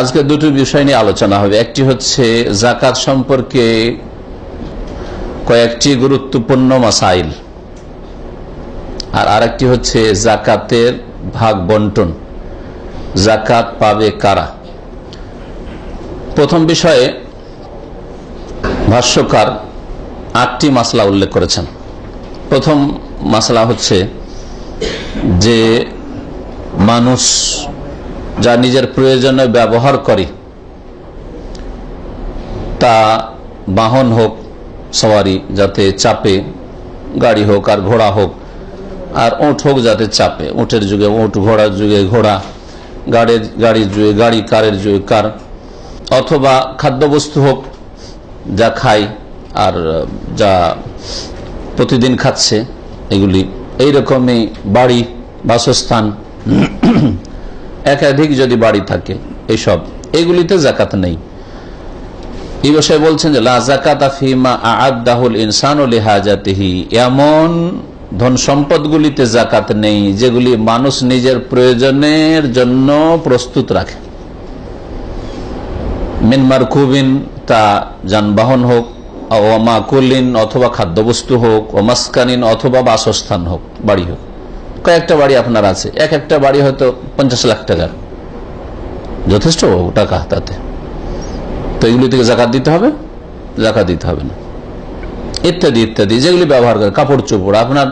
আজকে দুটো বিষয় নিয়ে আলোচনা হবে। একটি হচ্ছে জাকাত সম্পর্কে কয়েকটি গুরুত্বপূর্ণ মাসাইল। আর আরেকটি হচ্ছে জাকাতের ভাগ বন্টন। জাকাত পাবে কারা? প্রথম বিষয়ে ভাষ্যকার আটটি মাসলা উল্লেখ করেছেন। প্রথম মাসলা হচ্ছে যে মানুষ যা নিজের প্রয়োজনে ব্যবহার করে, তা বাহন হোক, সওয়ারি যাতে চাপে, গাড়ি হোক আর ঘোড়া হোক, আর ওঁট হোক যাতে চাপে, উঁটের যুগে উঁট, ঘোড়ার যুগে ঘোড়া, গাড়ির গাড়ির যুগে গাড়ি, কারের যুগে কার, অথবা খাদ্যবস্তু হোক, যা খাই আর যা প্রতিদিন খাচ্ছে, এগুলি এইরকমই বাড়ি, বাসস্থান একাধিক যদি বাড়ি থাকে, এসব, এগুলিতে জাকাত নেই। এই বিষয়ে বলছেন যে লাজাকাত আফিমা আদাহুল ইনসান এমন ধন সম্পদগুলিতে জাকাত নেই, যেগুলি মানুষ নিজের প্রয়োজনের জন্য প্রস্তুত রাখে। মিনমার কুবিন তা যানবাহন হোক ওমাকুলিন অথবা খাদ্যবস্তু হোক ওমাস্কানিন অথবা বাসস্থান হোক, বাড়ি হোক। কয়েকটা বাড়ি আপনার আছে। এক একটা বাড়ি হয়তো পঞ্চাশ লাখ টাকার। যথেষ্ট টাকা তাতে। তো এগুলি থেকে জাকাত দিতে হবে, জাকাত দিতে হবে না। ইত্যাদি ইত্যাদি, যেগুলি ব্যবহার করে কাপড় চোপড়, আপনার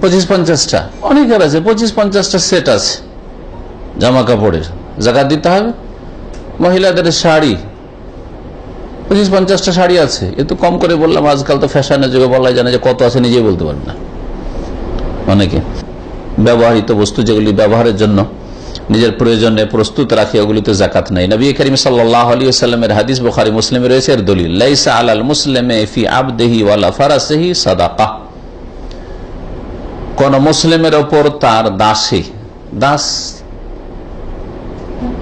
পঁচিশ পঞ্চাশটা, অনেকের আছে, পঁচিশ পঞ্চাশটা সেট আছে, জামা কাপড়ের। জাকাত দিতে হবে। মহিলাদের শাড়ি, পঁচিশ পঞ্চাশটা শাড়ি আছে। এ তো কম করে বললাম, আজকাল তো ফ্যাশনের যুগে বলা যায় না যে কত আছে, নিজেই বলতে পারেন না। অনেকে। ব্যবহৃত বস্তু যেগুলি ব্যবহারের জন্য নিজের প্রয়োজনে প্রস্তুত রাখে, ওগুলিতে জাকাত নাই। নবী করিম সাল্লাহ হাদিস বুখারি, মুসলিমে রয়েছে, এর দলিল, লাইসা আলাল মুসলিমে ফি ওয়ালা সাদাকা। কোন মুসলিমের ওপর তার দাসে, দাস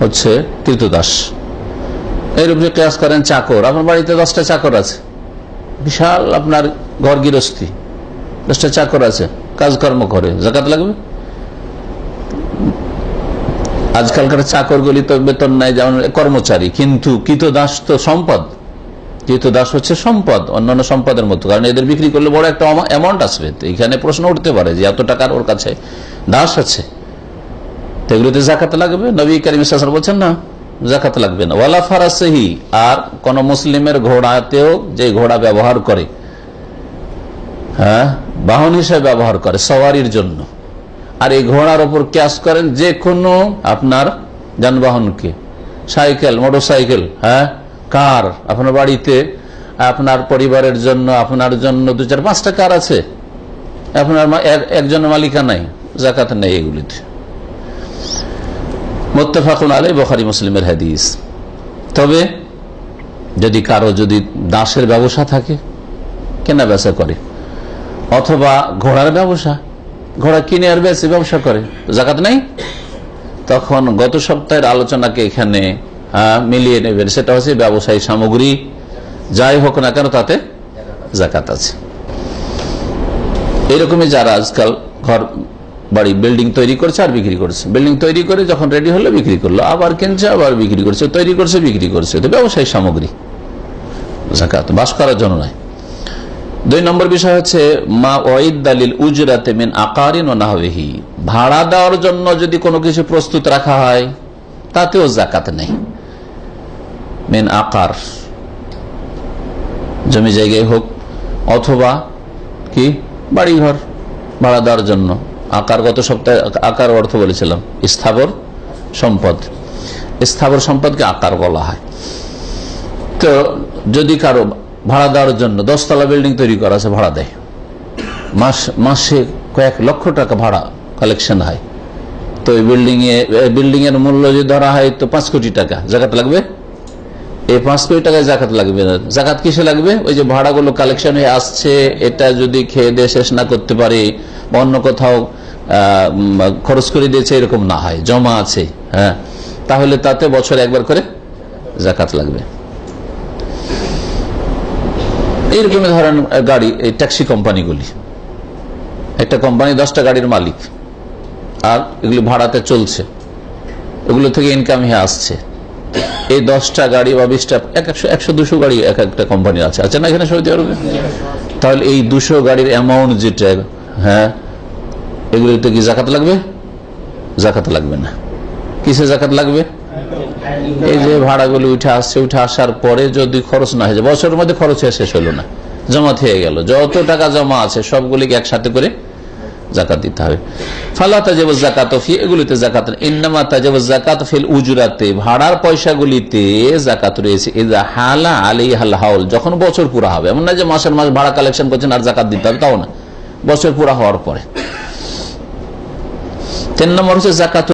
হচ্ছে কৃতদাস এইরূপে কেয়াস করেন চাকর, আপনার বাড়িতে দশটা চাকর আছে। বিশাল আপনার ঘর গৃহস্থী দশটা চাকর আছে। কাজকর্ম করে। জাকাত লাগবে? আজকালকার চাকর চাকরগুলি তো বেতন নাই, যেমন কর্মচারী। কিন্তু কৃতদাস তো সম্পদ। কৃতদাস হচ্ছে সম্পদ, অন্যান্য সম্পদের মতো কারণ এদের বিক্রি করলে বড় একটা অ্যামাউন্ট আসবে। তো এখানে প্রশ্ন উঠতে পারে যে এত টাকার ওর কাছে দাস আছে। তো এগুলোতে জাকাত লাগবে? নবী করিম বলছেন, না জাকাত লাগবে না। ওয়ালা ফারাসহি, আর কোন মুসলিমের ঘোড়াতেও যে ঘোড়া ব্যবহার করে হ্যাঁ? বাহন হিসেবে ব্যবহার করে, সওয়ারির জন্য। আর এই ঘোড়ার ওপর ক্যাশ করেন যে কোনো আপনার যানবাহনকে। সাইকেল, মোটরসাইকেল হ্যাঁ? কার? আপনার বাড়িতে, আপনার পরিবারের জন্য, আপনার জন্য দু চার পাঁচটা কার আছে? আপনার একজনের মালিকা নাই জাকাত নেই এগুলিতে। মোত্তফাকুন আলাই বখারি, মুসলিমের হাদিস। তবে যদি কারও যদি দাসের ব্যবসা থাকে কেনা বেচা করে। অথবা ঘোড়ার ব্যবসা। ঘোড়া কিনে আর বেশি ব্যবসা করে। জাকাত নাই? তখন গত সপ্তাহের আলোচনাকে এখানে মিলিয়ে নেবেন। সেটা হচ্ছে ব্যবসায়ী সামগ্রী। যাই হোক না কেন তাতে জাকাত আছে। এরকমই যারা আজকাল ঘর, বাড়ি বিল্ডিং তৈরি করছে আর বিক্রি করছে। বিল্ডিং তৈরি করে যখন রেডি হলো, বিক্রি করল। আবার কিনছে, আবার বিক্রি করছে, তৈরি করছে, বিক্রি করছে। তো ব্যবসায়ী সামগ্রী। জাকাত বাস করার জন্য নয়। দুই নম্বর বিষয় হচ্ছে, মা ওয়াইদ দালিল উজরাতে মিন আকারিন ও নাহবেহি ভাড়া দেওয়ার জন্য যদি কোনো কিছু প্রস্তুত রাখা হয়, তাতেও জাকাত নেই। মেন আকার। জমি জায়গায় হোক, অথবা কি? বাড়িঘর ভাড়া দেওয়ার জন্য। আকার গত সপ্তাহে, আকার অর্থ বলেছিলাম, স্থাবর সম্পদ। স্থাবর সম্পদকে আকার বলা হয়। তো যদি কারও ভাড়া দেওয়ার জন্য দশতলা বিল্ডিং তৈরি করা আছে ভাড়া দেয়। মাস, মাসে কয়েক লক্ষ টাকা ভাড়া কালেকশন হয়। তো এই বিল্ডিং এ বিল্ডিং এর মূল্য যদি ধরা হয় তো পাঁচ কোটি টাকা। জাকাত লাগবে? এই পাঁচ কোটি টাকায় জাকাত লাগবে না। জাকাত কিসে লাগবে? ওই যে ভাড়াগুলো কালেকশন হয়ে আসছে, এটা যদি খেয়ে দিয়ে শেষ না করতে পারে, বা অন্য কোথাও খরচ করে দিয়েছে, এরকম না হয়। জমা আছে হ্যাঁ। তাহলে তাতে বছরে একবার করে জাকাত লাগবে। এইরকম ধরেন গাড়ি, এই ট্যাক্সি কোম্পানিগুলি। একটা কোম্পানি দশটা গাড়ির মালিক, আর এগুলি ভাড়াতে চলছে। এগুলো থেকে ইনকাম হয়ে আসছে। এই দশটা গাড়ি বা বিশটা, এক একশো একশো, দুশো গাড়ি এক একটা কোম্পানি আছে। আছে না এখানে সৌদি আরবে? তাহলে এই দুশো গাড়ির অ্যামাউন্ট যেটা হ্যাঁ এগুলোতে কি জাকাত লাগবে? জাকাত লাগবে না। কিসে জাকাত লাগবে? এই যে ভাড়াগুলি উঠে আসছে, উঠে আসার পরে যদি খরচ না হয়ে যায়, বছরের মধ্যে খরচ হয়ে শেষ হলো না জমা হয়ে গেল। যত টাকা জমা আছে, সবগুলিকে একসাথে করে জাকাত দিতে হবে। ফালা তাজেব জাকাত এগুলিতে জাকাত ইন্নামা তাজেব জাকাত ফিল উজুরাতে, ভাড়ার পয়সাগুলিতে জাকাত রয়েছে। এজা হালা আলী হাল হাউল, যখন বছর পুরা হবে। এমন না যে মাসের মাস ভাড়া কালেকশন করছেন আর জাকাত দিতে হবে, তাও না। বছর পুরা হওয়ার পরে। তিন নম্বর হচ্ছে জাকাত